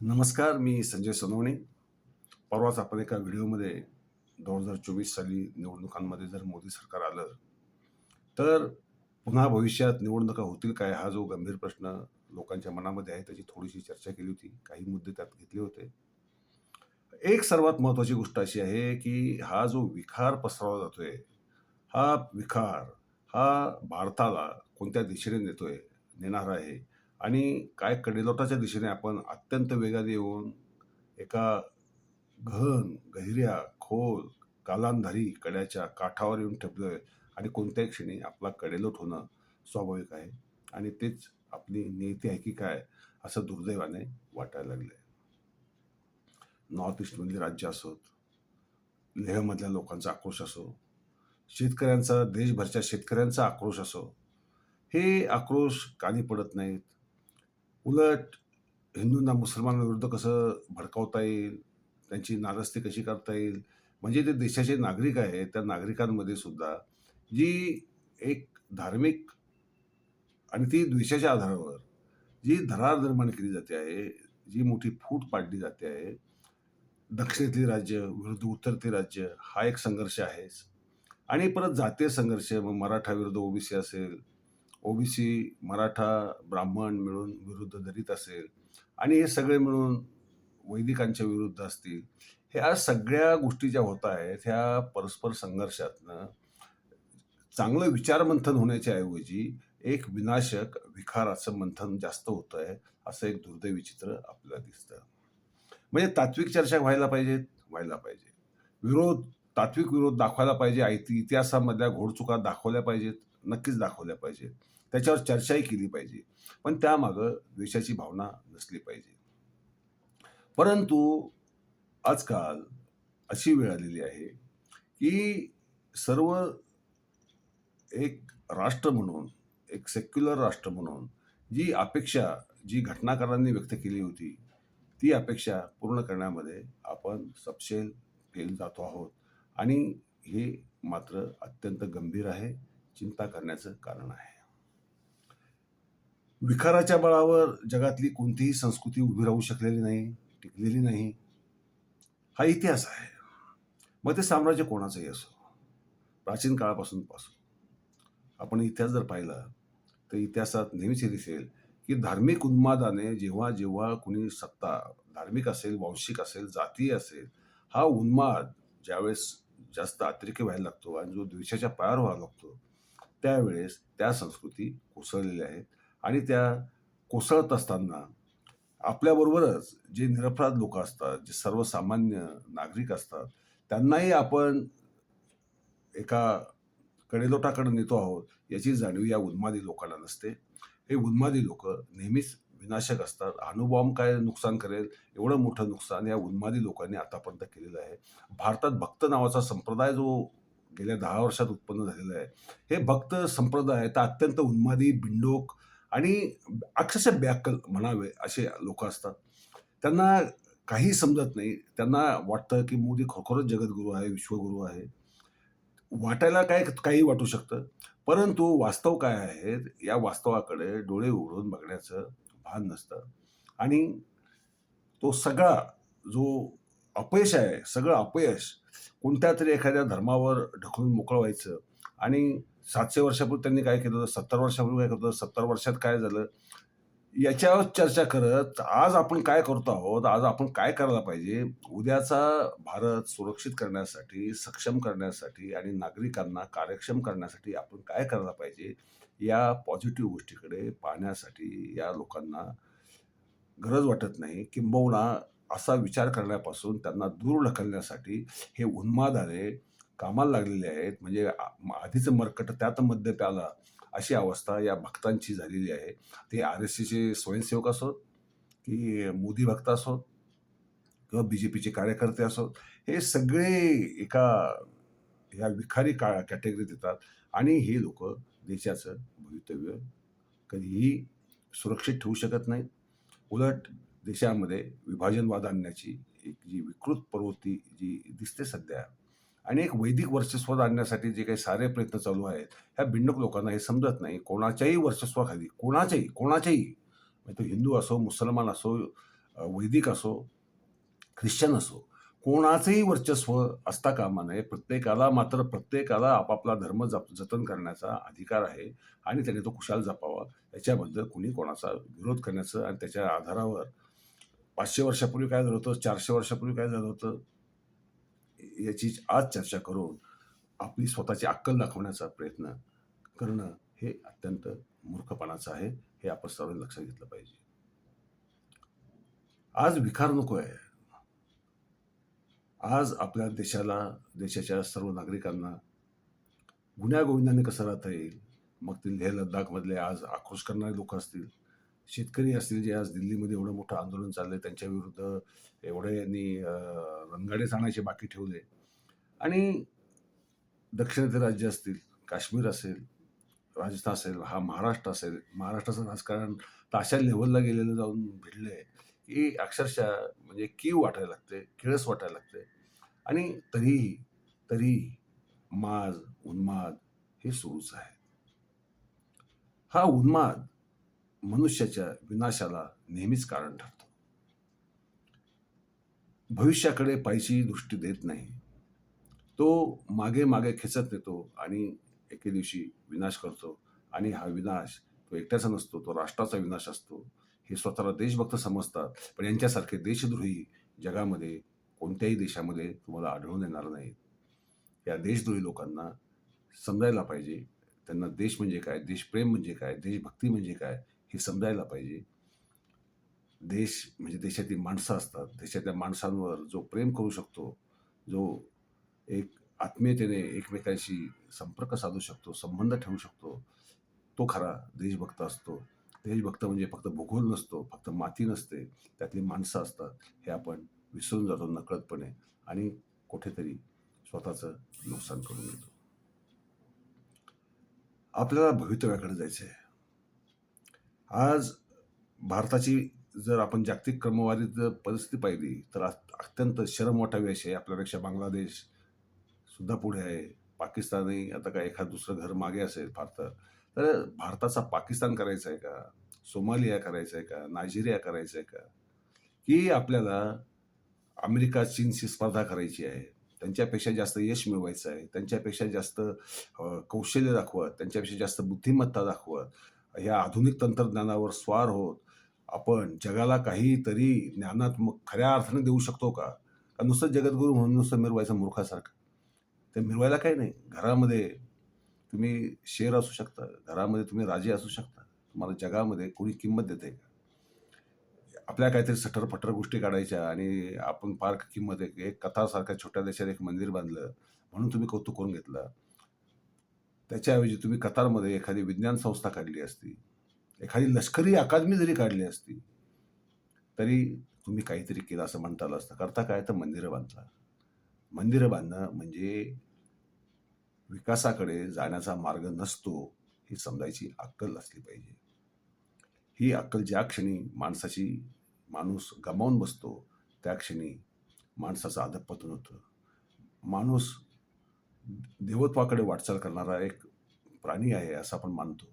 नमस्कार मी संजय सोनवणे. परवाच आपण एका व्हिडिओमध्ये दोन हजार चोवीस साली निवडणुकांमध्ये जर मोदी सरकार आलं तर पुन्हा भविष्यात निवडणुका होतील काय हा जो गंभीर प्रश्न लोकांच्या मनामध्ये आहे त्याची थोडीशी चर्चा केली होती. काही मुद्दे त्यात घेतले होते. एक सर्वात महत्त्वाची गोष्ट अशी आहे की हा जो विखार पसरवला जातोय हा विखार हा भारताला कोणत्या दिशेने नेतोय नेणार आहे आणि काय कडेलोटाच्या दिशेने आपण अत्यंत वेगाने येऊन एका घन गहिऱ्या खोल कालांधारी कड्याच्या काठावर येऊन ठेपलो आहे आणि कोणत्याही क्षणी आपला कडेलोट होणं स्वाभाविक आहे. आणि तेच आपली नियती आहे की काय असं दुर्दैवाने वाटायला लागलंय. नॉर्थ ईस्टमधली राज्य असोत लेहमधल्या लोकांचा आक्रोश असो शेतकऱ्यांचा देशभरच्या शेतकऱ्यांचा आक्रोश असो हे आक्रोश कानी पडत नाहीत. उलट हिंदूंना मुसलमानांविरुद्ध कसं भडकावता येईल? त्यांची नारस्ती कशी करता येईल? म्हणजे ते देशाचे नागरिक आहेत त्या नागरिकांमध्ये सुद्धा जी एक धार्मिक आणि ती द्वेषाच्या आधारावर जी धरार निर्माण केली जाते आहे जी मोठी फूट पाडली जाते आहे दक्षिणेतली राज्य विरुद्ध उत्तरेतली राज्य हा एक संघर्ष आहेच. आणि परत जातीय संघर्ष मग मराठा विरुद्ध ओबीसी असेल ओबीसी मराठा ब्राह्मण मिळून विरुद्ध दलित असेल आणि हे सगळे मिळून वैदिकांच्या विरुद्ध असतील ह्या सगळ्या गोष्टी ज्या होत आहेत ह्या परस्पर संघर्षातनं चांगलं विचारमंथन होण्याच्या ऐवजी एक विनाशक विखाराचं मंथन जास्त होतं आहे असं एक दुर्दैवी चित्र आपल्याला दिसतं म्हणजे तात्विक चर्चा व्हायला पाहिजेत व्हायला पाहिजे. विरोध तात्विक विरोध दाखवायला पाहिजे ऐति इतिहासामधल्या घोडचुका दाखवल्या पाहिजेत नक्कीच दाखवल्या पाहिजेत. त्याच्यावर चर्चाही केली पाहिजे. पण त्यामागं द्वेषाची भावना नसली पाहिजे. परंतु आजकाल अशी वेळ आलेली आहे की सर्व एक राष्ट्र म्हणून एक सेक्युलर राष्ट्र म्हणून जी अपेक्षा जी घटनाकारांनी व्यक्त केली होती ती अपेक्षा पूर्ण करण्यामध्ये आपण सपशेल फेल जातो आहोत. आणि हे मात्र अत्यंत गंभीर आहे चिंता करण्याचं कारण आहे. विकाराच्या बळावर जगातली कोणतीही संस्कृती उभी राहू शकलेली नाही टिकलेली नाही. हा इतिहास आहे. मग ते साम्राज्य कोणाचंही असो. प्राचीन काळापासून पासून. आपण इतिहास जर पाहिला तर इतिहासात नेहमीच हे दिसेल की धार्मिक उन्मादाने जेव्हा जेव्हा कुणी सत्ता धार्मिक असेल वांशिक असेल जातीय असेल हा उन्माद ज्यावेळेस जास्त अतिरेकी व्हायला लागतो आणि जो द्वेषाच्या पायावर व्हायला लागतो त्यावेळेस त्या संस्कृती कोसळलेल्या आहेत आणि त्या कोसळत असताना आपल्याबरोबरच जे निरपराध लोक असतात जे सर्वसामान्य नागरिक असतात त्यांनाही आपण एका कडेलोटाकडे नेतो आहोत याची जाणीव या उन्मादी लोकांना नसते. हे उन्मादी लोक नेहमीच विनाशक असतात. अणुबॉम्ब काय नुकसान करेल एवढं मोठं नुकसान या उन्मादी लोकांनी आतापर्यंत केलेलं आहे. भारतात भक्त नावाचा संप्रदाय जो गेल्या दहा वर्षात उत्पन्न झालेला आहे हे भक्त संप्रदाय आहे तर अत्यंत उन्मादी बिंडोक आणि अक्षरशः बॅकल म्हणावे असे लोक असतात. त्यांना काही समजत नाही. त्यांना वाटतं की मोदी खरोखरच जगद्गुरू आहे विश्वगुरू आहे. वाटायला काय काही वाटू शकतं. परंतु वास्तव काय आहे या वास्तवाकडे डोळे उघडून बघण्याचं भान नसतं. आणि तो सगळा जो अपयश आहे सगळं अपयश कोणत्या तरी एखाद्या धर्मावर ढकलून मोकळवायचं व्हायचं आणि सातशे वर्षापूर्वी त्यांनी काय केलं होतं? सत्तर वर्षापूर्वी काय केलं होतं? सत्तर वर्षात काय झालं? याच्यावर चर्चा करत आज आपण काय करतो आहोत? आज आपण काय करायला पाहिजे? उद्याचा भारत सुरक्षित करण्यासाठी सक्षम करण्यासाठी आणि नागरिकांना कार्यक्षम करण्यासाठी आपण काय करायला पाहिजे? या पॉझिटिव्ह गोष्टीकडे पाहण्यासाठी या लोकांना गरज वाटत नाही. किंबहुना असा विचार करण्यापासून त्यांना दूर ढकलण्यासाठी हे उन्मादाने कामाला लागलेले आहेत. म्हणजे आ- आधीचं मरकट त्यात मध्य प्याला अशी अवस्था या भक्तांची झालेली आहे. ते आर एस सीचे स्वयंसेवक असोत की मोदी भक्त असोत किंवा बी जे पीचे कार्यकर्ते असोत हे सगळे एका या विखारी का कॅटेगरीत येतात. आणि हे लोक देशाचं भवितव्य कधीही सुरक्षित ठेवू शकत नाहीत. उलट देशामध्ये विभाजनवाद आणण्याची एक जी विकृत प्रवृत्ती जी दिसते सध्या आणि एक वैदिक वर्चस्व आणण्यासाठी जे काही सारे प्रयत्न चालू आहेत ह्या बिंडक लोकांना हे समजत नाही. कोणाच्याही वर्चस्वाखाली कोणाच्याही कोणाच्याही म्हणजे तो हिंदू असो मुसलमान असो वैदिक असो ख्रिश्चन असो कोणाचंही वर्चस्व असता कामा नये. प्रत्येकाला मात्र प्रत्येकाला आपापला धर्म जप जतन करण्याचा अधिकार आहे आणि त्याने तो खुशाल जपावा. याच्याबद्दल कुणी कोणाचा विरोध करण्याचं आणि त्याच्या आधारावर पाचशे वर्षापूर्वी काय झालं होतं चारशे वर्षापूर्वी काय झालं होतं? याची आज चर्चा करून आपली स्वतःची अक्कल दाखवण्याचा प्रयत्न करणं हे अत्यंत मूर्खपणाचं आहे हे आपण सर्वांनी लक्षात घेतलं पाहिजे. आज विकार नको आहे आज आपल्या देशाला देशाच्या सर्व नागरिकांना गुण्यागोविंदाने कसं राहता येईल? मग ते लेह लद्दाखमधले आज आक्रोश करणारे लोक असतील. शेतकरी असतील जे आज दिल्लीमध्ये एवढं मोठं आंदोलन चाललंय त्यांच्या विरुद्ध एवढे यांनी रणगाडे आणायचे बाकी ठेवले. आणि दक्षिणेतील राज्य असतील काश्मीर असेल राजस्थान असेल हा महाराष्ट्र असेल महाराष्ट्राचं राजकारण तर अशा लेवलला गेलेलं जाऊन भिडलंय की अक्षरशः म्हणजे कीव वाटायला लागते किळस वाटायला लागते. आणि तरीही तरीही माज उन्माद हे सुरूच आहे हा उन्माद मनुष्याच्या विनाशाला नेहमीच कारण ठरतो. भविष्याकडे पायशी दृष्टी देत नाही. तो मागे मागे खेचत नेतो आणि एके दिवशी विनाश करतो आणि हा विनाश तो एकट्याचा नसतो तो राष्ट्राचा विनाश असतो. हे स्वतःला देशभक्त समजतात पण यांच्यासारखे देशद्रोही जगामध्ये कोणत्याही देशामध्ये तुम्हाला आढळून येणार नाहीत. या देशद्रोही लोकांना समजायला पाहिजे. त्यांना देश म्हणजे काय? देशप्रेम म्हणजे काय? देशभक्ती म्हणजे काय? हे समजायला पाहिजे. देश म्हणजे देशातील माणसं असतात. देशातल्या माणसांवर जो प्रेम करू शकतो जो एक आत्मीयतेने एकमेकांशी संपर्क साधू शकतो संबंध ठेवू शकतो तो खरा देशभक्त असतो. देशभक्त म्हणजे फक्त भूगोल नसतो फक्त माती नसते. त्यातली माणसं असतात हे आपण विसरून जातो नकळतपणे आणि कुठेतरी स्वतःचं नुकसान करून घेतो. आपल्याला भवितव्याकडे जायचं आहे आज भारताची जर आपण जागतिक क्रमवारीत जर परिस्थिती पाहिली तर अत्यंत शरम वाटावी अशी आहे आपल्यापेक्षा बांगलादेश सुद्धा पुढे आहे. पाकिस्तानही आता काय एखाद दुसरं घर मागे असेल फार तर. तर भारताचा पाकिस्तान करायचा आहे का? सोमालिया करायचा आहे का? नायजेरिया करायचं आहे का? की आपल्याला अमेरिका चीनशी स्पर्धा करायची आहे. त्यांच्यापेक्षा जास्त यश मिळवायचं आहे. त्यांच्यापेक्षा जास्त कौशल्य दाखवत त्यांच्यापेक्षा जास्त बुद्धिमत्ता दाखवत. ह्या आधुनिक तंत्रज्ञानावर स्वार होत. आपण जगाला काहीतरी ज्ञानात्मक खऱ्या अर्थाने देऊ शकतो का? का नुसतं जगद्गुरू म्हणून नुसतं मिरवायचं मूर्खासारखं? ते मिरवायला काही नाही. घरामध्ये तुम्ही शेर असू शकता. घरामध्ये तुम्ही राजे असू शकता. तुम्हाला जगामध्ये कोणी किंमत देते का? आपल्या काहीतरी सटर फटर गोष्टी काढायच्या आणि आपण फार किंमत एक एक कथासारख्या छोट्या देशात एक मंदिर बांधलं. म्हणून तुम्ही कौतुक करून घेतलं. त्याच्याऐवजी तुम्ही कतारमध्ये एखादी विज्ञान संस्था काढली असती एखादी लष्करी अकादमी जरी काढली असती तरी तुम्ही काहीतरी केलं असं म्हणता आलं असतं. करता काय? तर मंदिरं बांधता. मंदिरं बांधणं म्हणजे विकासाकडे जाण्याचा मार्ग नसतो ही समजायची अक्कल असली पाहिजे. ही अक्कल ज्या क्षणी माणसाची माणूस गमावून बसतो त्या क्षणी माणसाचं अधपतन होतं. माणूस देवत्वाकडे वाटचाल करणारा एक प्राणी आहे असं आपण मानतो.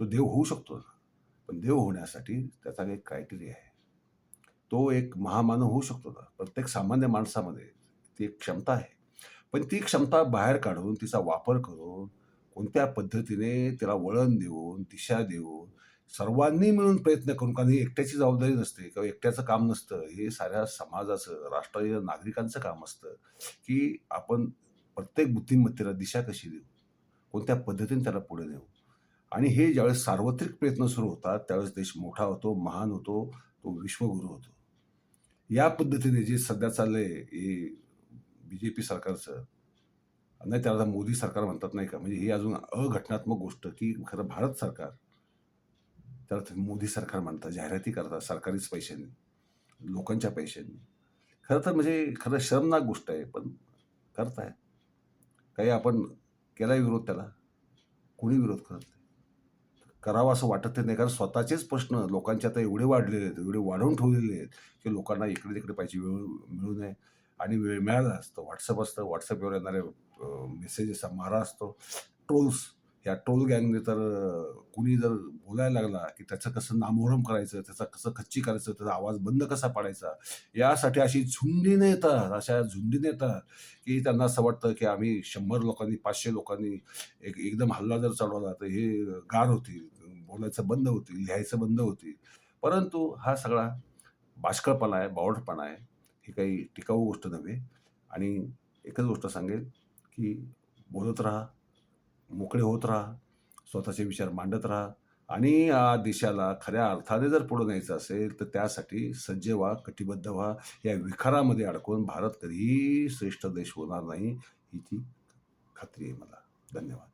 तो देव होऊ शकतो पण देव होण्यासाठी त्याचा एक क्रायटेरिया आहे. तो एक महामानव होऊ शकतो ना. प्रत्येक सामान्य माणसामध्ये ती एक क्षमता आहे. पण ती क्षमता बाहेर काढून तिचा वापर करून कोणत्या पद्धतीने तिला वळण देऊन दिशा देऊन सर्वांनी मिळून प्रयत्न करून कारण ही एकट्याची जबाबदारी नसते किंवा एकट्याचं काम नसतं. हे साऱ्या समाजाचं राष्ट्रीय नागरिकांचं काम असतं की आपण प्रत्येक बुद्धिमत्तेला दिशा कशी देऊ? कोणत्या पद्धतीने त्याला पुढे देऊ आणि हे ज्यावेळेस सार्वत्रिक प्रयत्न सुरू होतात त्यावेळेस देश मोठा होतो महान होतो तो विश्वगुरू होतो. या पद्धतीने जे सध्या चाललंय हे बी जे पी सरकारचं नाही त्याला मोदी सरकार म्हणतात नाही का म्हणजे ही अजून अघटनात्मक गोष्ट की खरं भारत सरकार त्याला मोदी सरकार म्हणतात जाहिराती करतात सरकारीच पैशांनी लोकांच्या पैशांनी. खरं तर म्हणजे खरं शरमनाक गोष्ट आहे पण करताय काही आपण केलाय विरोध त्याला कोणी विरोध करत नाही. करावा असं वाटत नाही कारण स्वतःचेच प्रश्न लोकांचे आता एवढे वाढलेले आहेत एवढे वाढवून ठेवलेले आहेत की लोकांना इकडे तिकडे पाहिजे वेळ मिळू नये आणि वेळ मिळाला असतो. व्हॉट्सअप असतं व्हॉट्सअपवर येणारे मेसेजेस मारा असतो ट्रोल्स या टोल गँगने तर कुणी जर बोलायला लागला की त्याचं कसं नामोहरम करायचं त्याचा कसं खच्ची करायचं त्याचा आवाज बंद कसा पाडायचा यासाठी अशी झुंडीने येतात अशा झुंडीने येतात की त्यांना असं वाटतं की आम्ही शंभर लोकांनी पाचशे लोकांनी एक एकदम हल्ला जर चढवला तर हे गार होतील बोलायचं बंद होतील लिहायचं बंद होतील. परंतु हा सगळा बाष्कळपणा आहे बावटपणा आहे ही काही टिकाऊ गोष्ट नव्हे. आणि एकच गोष्ट सांगेल की बोलत राहा मोकळे होत राहा स्वतःचे विचार मांडत राहा आणि या देशाला खऱ्या अर्थाने जर पुढे न्यायचं असेल तर त्यासाठी सज्ज व्हा कटिबद्ध व्हा. या विखारामध्ये अडकून भारत कधीही श्रेष्ठ देश होणार नाही ही ती खात्री आहे मला. धन्यवाद.